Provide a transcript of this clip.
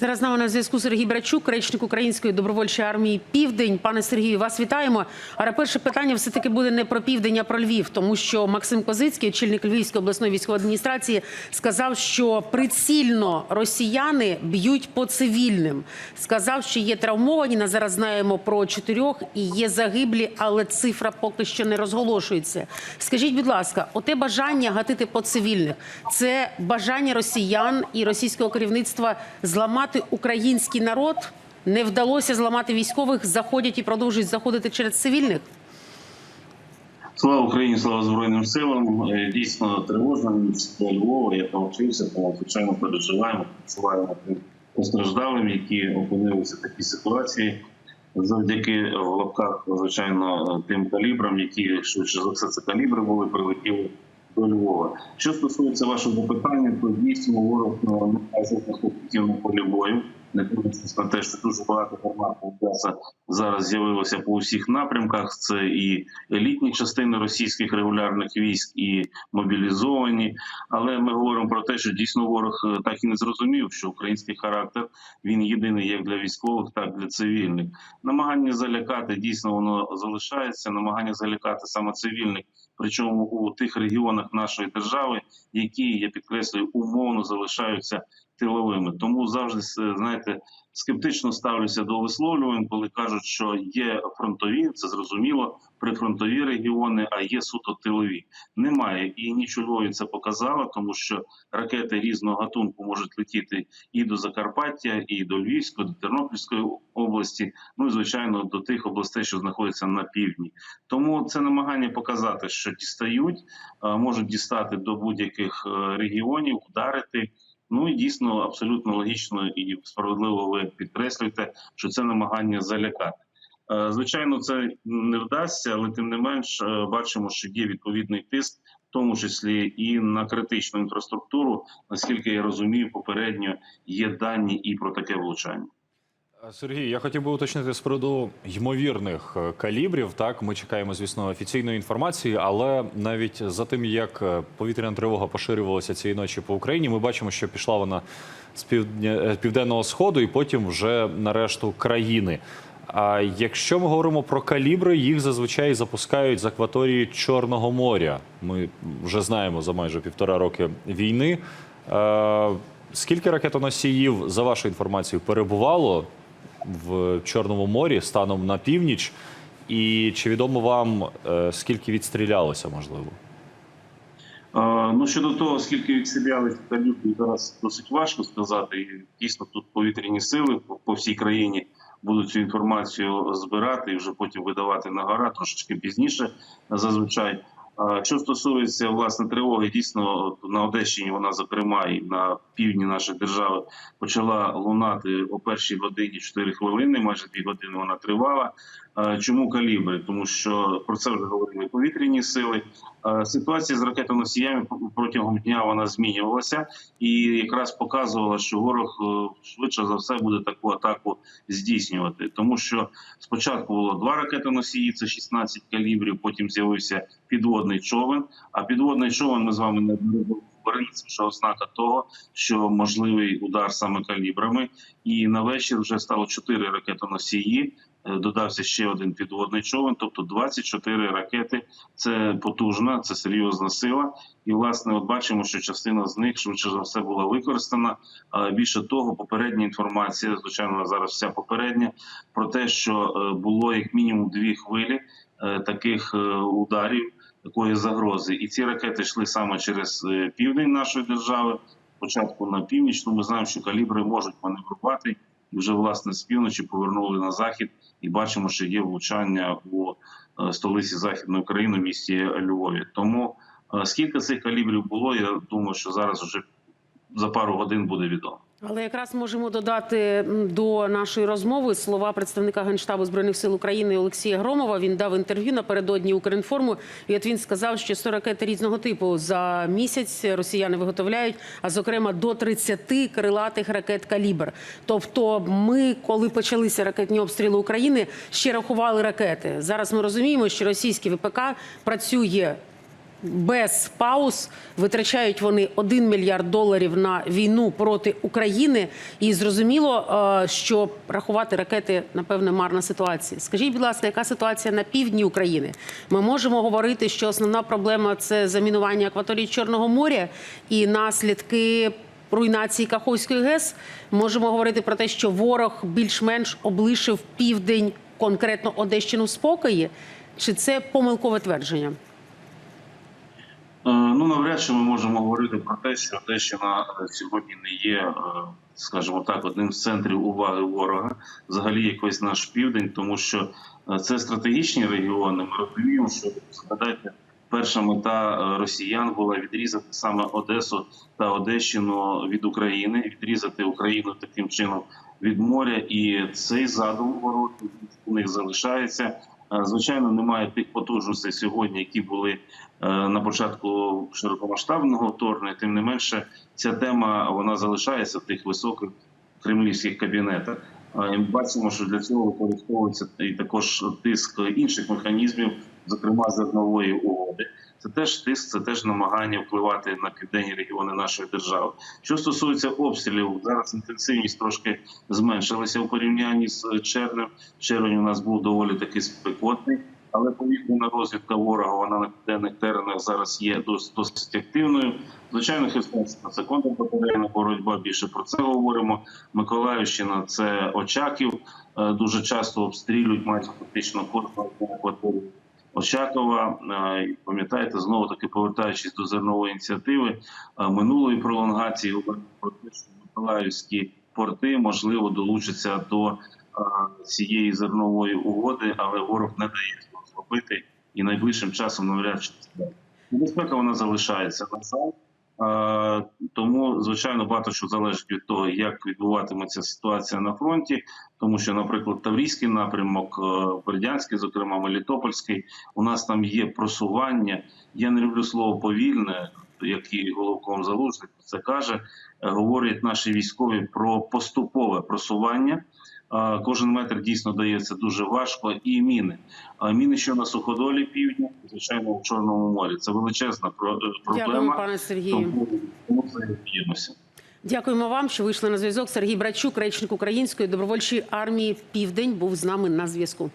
Зараз з нами на зв'язку Сергій Брачук, речник Української добровольчої армії Південь. Пане Сергію, вас вітаємо. Але перше питання все таки буде не про південь, а про Львів, тому що Максим Козицький, очільник Львівської обласної військової адміністрації, сказав, що прицільно росіяни б'ють по цивільним. Сказав, що є травмовані. На зараз знаємо про чотирьох і є загиблі, але цифра поки що не розголошується. Скажіть, будь ласка, оте бажання гатити по цивільних це бажання росіян і російського керівництва зламати український народ. Не вдалося зламати військових, заходять і продовжують заходити через цивільних. Слава Україні, слава Збройним силам. Е, Дійсно тривожно місто Львова. Я там вчився, тому звичайно переживаємо, відчуваємо тим постраждалим, які опинилися в такій ситуації. Завдяки в лапках, звичайно, тим калібрам, які швидше за все це калібри були, прилетіли до Львова. Що стосується вашого питання, то дійсно ворог на жодних на полі бою. Не дивлячись на те, що дуже багато гарматного м'яса зараз з'явилося по усіх напрямках. Це і елітні частини російських регулярних військ, і мобілізовані. Але ми говоримо про те, що дійсно ворог е, так і не зрозумів, що український характер він єдиний як для військових, так і для цивільних. Намагання залякати дійсно воно залишається. Намагання залякати саме цивільних, причому у тих регіонах нашої держави, які я підкреслюю, умовно залишаються тиловими. Тому завжди знаєте, скептично ставлюся до висловлювань, коли кажуть, що є фронтові, це зрозуміло, прифронтові регіони, а є суто тилові. Немає і ніч у Львові це показало, тому що ракети різного гатунку можуть летіти і до Закарпаття, і до Львівської, до Тернопільської області. Ну і звичайно до тих областей, що знаходяться на півдні. Тому це намагання показати, що дістають, е, можуть дістати до будь-яких е, регіонів, ударити. Ну і дійсно абсолютно логічно і справедливо ви підкреслюєте, що це намагання залякати. Е, Звичайно, це не вдасться, але тим не менш е, бачимо, що є відповідний тиск, в тому числі і на критичну інфраструктуру. Наскільки я розумію, попередньо є дані і про таке влучання. Сергій, я хотів би уточнити з приводу ймовірних е, калібрів. Так, ми чекаємо, звісно, офіційної інформації, але навіть за тим, як е, повітряна тривога поширювалася цієї ночі по Україні, ми бачимо, що пішла вона з півдня е, південного сходу і потім вже на решту країни. А якщо ми говоримо про калібри, їх зазвичай запускають з акваторії Чорного моря. Ми вже знаємо за майже півтора роки війни. Скільки ракетоносіїв, за вашою інформацією, перебувало в Чорному морі станом на північ? І чи відомо вам, е, скільки відстрілялося, можливо? Е, Ну щодо того, скільки відстріляли калібрів, зараз досить важко сказати. І Дійсно, тут повітряні сили по всій країні будуть цю інформацію збирати і вже потім видавати на гора трошечки пізніше. Зазвичай. Що стосується власне тривоги, дійсно на Одещині вона, зокрема, і на півдні нашої держави почала лунати о першій годині 4 хвилини, майже 2 години вона тривала. Чому калібри? Тому що про це вже говорили повітряні сили. Ситуація з ракетоносіями протягом дня вона змінювалася і якраз показувала, що ворог е, швидше за все буде таку атаку здійснювати, тому що спочатку було два ракетоносії, це 16 калібрів. Потім з'явився підводний човен. А підводний човен ми з вами не говорили, це вже ознака того, що можливий удар саме калібрами. І на вечір вже стало 4 ракетоносії. Е, Додався ще один підводний човен, тобто 24 ракети. Це потужна, це серйозна сила. І власне, от бачимо, що частина з них швидше за все була використана. А більше того, попередня інформація, звичайно, зараз вся попередня, про те, що е, було як мінімум дві хвилі е, таких ударів, такої загрози. І ці ракети йшли саме через е, південь нашої держави. Спочатку на північ, ну ми знаємо, що калібри можуть маневрувати і вже власне з півночі повернули на захід, і бачимо, що є влучання у е, столиці західної України, місті Львові. Тому е, скільки цих калібрів було, я думаю, що зараз вже за пару годин буде відомо. Але якраз можемо додати до нашої розмови слова представника генштабу збройних сил України Олексія Громова. Він дав інтерв'ю напередодні Укрінформу. І от він сказав, що 100 ракет різного типу за місяць росіяни виготовляють, а зокрема до 30 крилатих ракет калібр. Тобто, ми, коли почалися ракетні обстріли України, ще рахували ракети. Зараз ми розуміємо, що російський ВПК працює без пауз. Витрачають вони 1 мільярд доларів на війну проти України. І зрозуміло, е, що рахувати ракети, напевне, марна ситуація. Скажіть, будь ласка, яка ситуація на півдні України? Ми можемо говорити, що основна проблема це замінування акваторії Чорного моря і наслідки руйнації Каховської ГЕС. Можемо говорити про те, що ворог більш-менш облишив південь, конкретно Одещину спокої. Чи це помилкове твердження? Е, Ну, навряд чи ми можемо говорити про те, що Одещина е, сьогодні не є, е, скажімо так, одним з центрів уваги ворога, взагалі якось наш південь, тому що це стратегічні регіони. Ми розуміємо, що згадайте, перша мета росіян була відрізати саме Одесу та Одещину від України, відрізати Україну таким чином від моря, і цей задум ворог у них залишається. Е, Звичайно, немає тих потужностей сьогодні, які були е, на початку широкомасштабного вторгнення. Тим не менше, ця тема вона залишається в тих високих кремлівських кабінетах. Е, ми бачимо, що для цього використовується і також тиск інших механізмів, зокрема зернової угоди. Це теж тиск, це теж намагання впливати на південні регіони нашої держави. Що стосується обстрілів, зараз інтенсивність трошки зменшилася у порівнянні з червнем. Червень у нас був доволі таки спекотний, але повітряна розвідка ворога вона на південних теренах зараз є досить, досить активною. Звичайно, Херсонщина це контрбатарейна боротьба. Більше про це говоримо. Миколаївщина це Очаків. Е, Дуже часто обстрілюють майже фактично кожного акваторію Очакова. Е, пам'ятаєте, знову таки повертаючись до зернової ініціативи е, минулої пролонгації, говоримо про те, що Миколаївські порти можливо долучаться до е, цієї зернової угоди, але ворог не дає цього зробити і найближчим часом навряд чи це. Небезпека вона залишається на жаль. Тому, звичайно, багато що залежить від того, як відбуватиметься ситуація на фронті, тому що, наприклад, Таврійський напрямок, е, Бердянський, зокрема Мелітопольський, у нас там є просування. Я не люблю слово повільне, як і головком залужник це каже. Е, Говорять наші військові про поступове просування. Кожен метр дійсно дається дуже важко, і міни. Міни, що на суходолі півдня, звичайно, у Чорному морі. Це величезна е, проблема. Дякую, пане Сергію. Тому, тому. Дякуємо вам, що вийшли на зв'язок. Сергій Брачук, речник Української добровольчої армії Південь, був з нами на зв'язку.